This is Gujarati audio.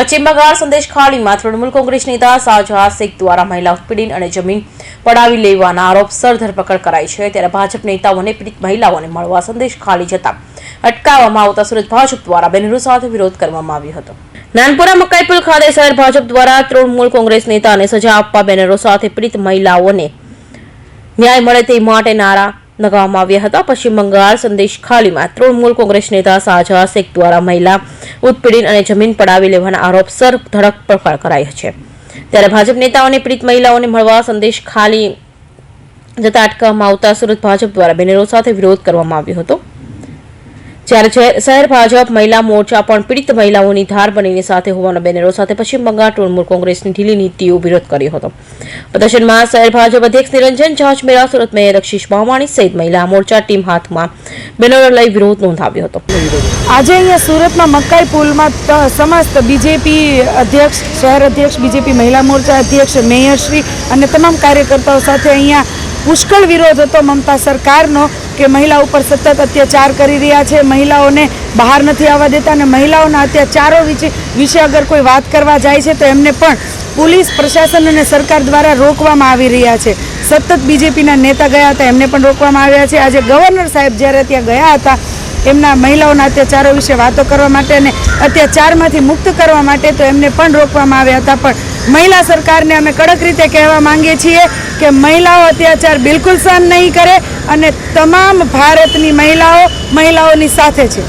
પશ્ચિમ બંગાળ સંદેશ ખાડીમાં તૃણમૂલ કોંગ્રેસ નેતા શાહજહાં શેખ દ્વારા મહિલા ઉત્પીડન અને જમીન પડાવી લેવાના આરોપસર ધરપકડ કરાઈ છે ત્યારે ભાજપ નેતાઓને પીડિત મહિલાઓને મળવા સંદેશ ખાલી જતા અટકાવવામાં આવતા સુરત ભાજપ દ્વારા બેનરો સાથે વિરોધ કરવામાં આવ્યો હતો. નાનપુરા મકાઈપુલ ખાતે શહેર ભાજપ દ્વારા તૃણમૂલ કોંગ્રેસ નેતાને સજા આપવા બેનરો સાથે પીડિત મહિલાઓને ન્યાય મળે તે માટે નારા લગાવવામાં આવ્યા હતા. પશ્ચિમ બંગાળ સંદેશ ખાલીમાં તૃણમૂલ કોંગ્રેસ નેતા સાજા શેખ દ્વારા મહિલા ઉત્પીડન અને જમીન પડાવી લેવાના આરોપસર ધરપકડ કરાઈ છે. ત્યારે ભાજપ નેતાઓને પીડિત મહિલાઓને મળવા સંદેશ ખાલી જતા અટકાવવામાં આવતા સુરત ભાજપ દ્વારા બેનરો સાથે વિરોધ કરવામાં આવ્યો હતો. જ્યારે શહેર- ભાજપ મહિલા મોરચા પણ પીડિત મહિલાઓની ધાર બનીને સાથે હોવાના બેનરો સાથે પશ્ચિમ બંગાળ તૃણમૂલ કોંગ્રેસની ઢીલી નીતિઓ વિરોધ કર્યો હતો. પ્રદર્શનમાં શહેર ભાજપ અધ્યક્ષ નિરંજન ઝાંઝમેરા સુરત મેયર રક્ષિશ બાવાણી સહિત મહિલા મોરચા ટીમ હાથમાં બેનરો લઈ વિરોધ નોંધાવ્યો હતો. આજે અહીંયા સુરતમાં મકાઈ પુલમાં સમસ્ત બીજેપી અધ્યક્ષ, શહેર અધ્યક્ષ બીજેપી મહિલા મોરચા અધ્યક્ષ મેયરશ્રી અને તમામ કાર્યકર્તાઓ સાથે અહીંયા પુષ્કળ વિરોધ હતો મમતા સરકારનો કે મહિલા ઉપર સતત અત્યાચાર કરી રહ્યા છે. મહિલાઓને બહાર નથી આવવા દેતા અને મહિલાઓના અત્યાચારો વિશે વિશે અગર કોઈ વાત કરવા જાય છે તો એમને પણ પોલીસ, પ્રશાસન અને સરકાર દ્વારા રોકવામાં આવી રહ્યા છે. સતત બીજેપીના નેતા ગયા હતા, એમને પણ રોકવામાં આવ્યા છે. આજે ગવર્નર સાહેબ જ્યારે ત્યાં ગયા હતા એમના મહિલાઓના અત્યાચારો વિશે વાતો કરવા માટે અને અત્યાચારમાંથી મુક્ત કરવા માટે તો એમને પણ રોકવામાં આવ્યા હતા. પણ મહિલા સરકારને અમે કડક રીતે કહેવા માંગીએ છીએ કે મહિલાઓ અત્યાચાર બિલકુલ સહન નહીં કરે અને તમામ ભારતની મહિલાઓ મહિલાઓની સાથે છે.